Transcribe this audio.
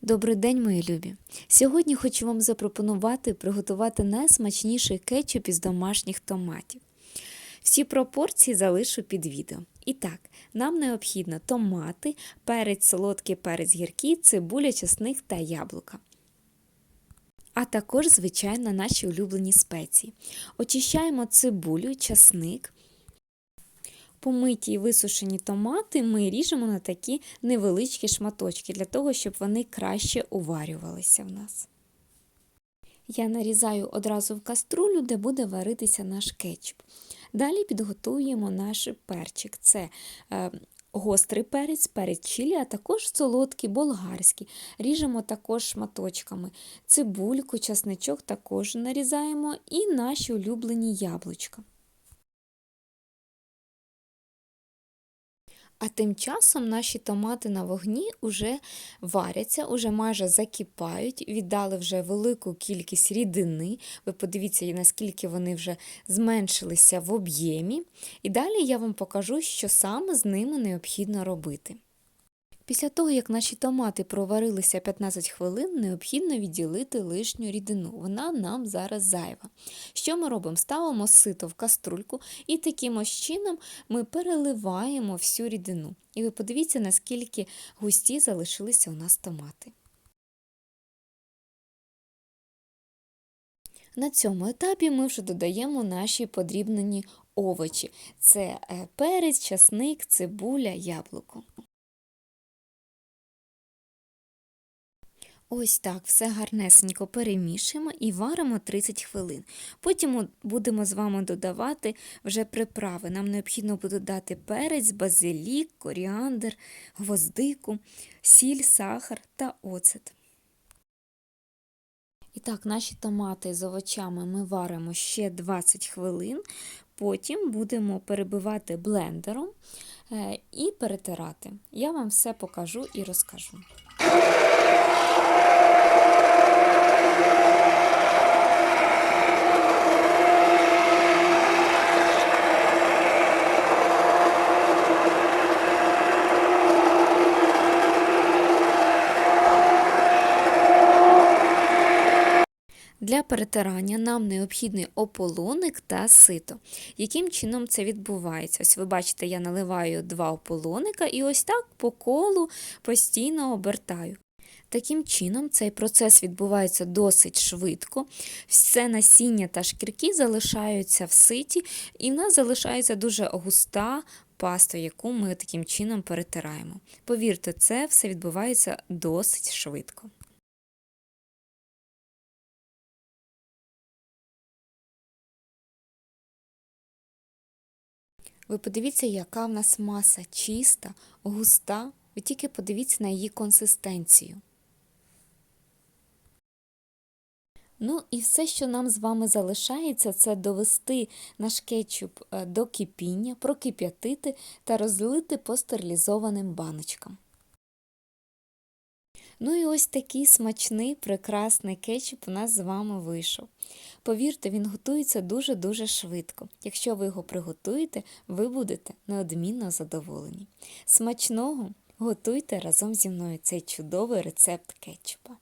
Добрий день, мої любі! Сьогодні хочу вам запропонувати приготувати найсмачніший кетчуп із домашніх томатів. Всі пропорції залишу під відео. І так, нам необхідно томати, перець солодкий, перець гіркий, цибуля, чесник та яблука. А також, звичайно, наші улюблені спеції. Очищаємо цибулю, часник. Помиті і висушені томати ми ріжемо на такі невеличкі шматочки, для того, щоб вони краще уварювалися в нас. Я нарізаю одразу в каструлю, де буде варитися наш кетчуп. Далі підготуємо наш перчик. Це е, гострий перець, перець чилі, а також солодкий, болгарський. Ріжемо також шматочками. Цибульку, часничок також нарізаємо і наші улюблені яблучка. А тим часом наші томати на вогні вже варяться, уже майже закипають, віддали вже велику кількість рідини. Ви подивіться, наскільки вони вже зменшилися в об'ємі. І далі я вам покажу, що саме з ними необхідно робити. Після того, як наші томати проварилися 15 хвилин, необхідно відділити лишню рідину. Вона нам зараз зайва. Що ми робимо? Ставимо сито в каструльку і таким чином ми переливаємо всю рідину. І ви подивіться, наскільки густі залишилися у нас томати. На цьому етапі ми вже додаємо наші подрібнені овочі: це перець, часник, цибуля, яблуко. Ось так все гарнесенько перемішуємо і варимо 30 хвилин. Потім будемо з вами додавати вже приправи. Нам необхідно буде додати перець, базилік, коріандр, гвоздику, сіль, сахар та оцет. І так, наші томати з овочами ми варимо ще 20 хвилин, потім будемо перебивати блендером е, і перетирати. Я вам все покажу і розкажу. Для перетирання нам необхідний ополоник та сито. Яким чином це відбувається? Ось ви бачите, я наливаю два ополоника і ось так по колу постійно обертаю. Таким чином, цей процес відбувається досить швидко. Все насіння та шкірки залишаються в ситі, і в нас залишається дуже густа паста, яку ми таким чином перетираємо. Повірте, це все відбувається досить швидко. Ви подивіться, яка в нас маса чиста, густа. Ви тільки подивіться на її консистенцію. Ну і все, що нам з вами залишається, це довести наш кетчуп е, до кипіння, прокип'ятити та розлити по стерилізованим баночкам. Ну і ось такий смачний, прекрасний кетчуп у нас з вами вийшов. Повірте, він готується дуже-дуже швидко. Якщо ви його приготуєте, ви будете неодмінно задоволені. Смачного! Готуйте разом зі мною цей чудовий рецепт кетчупа.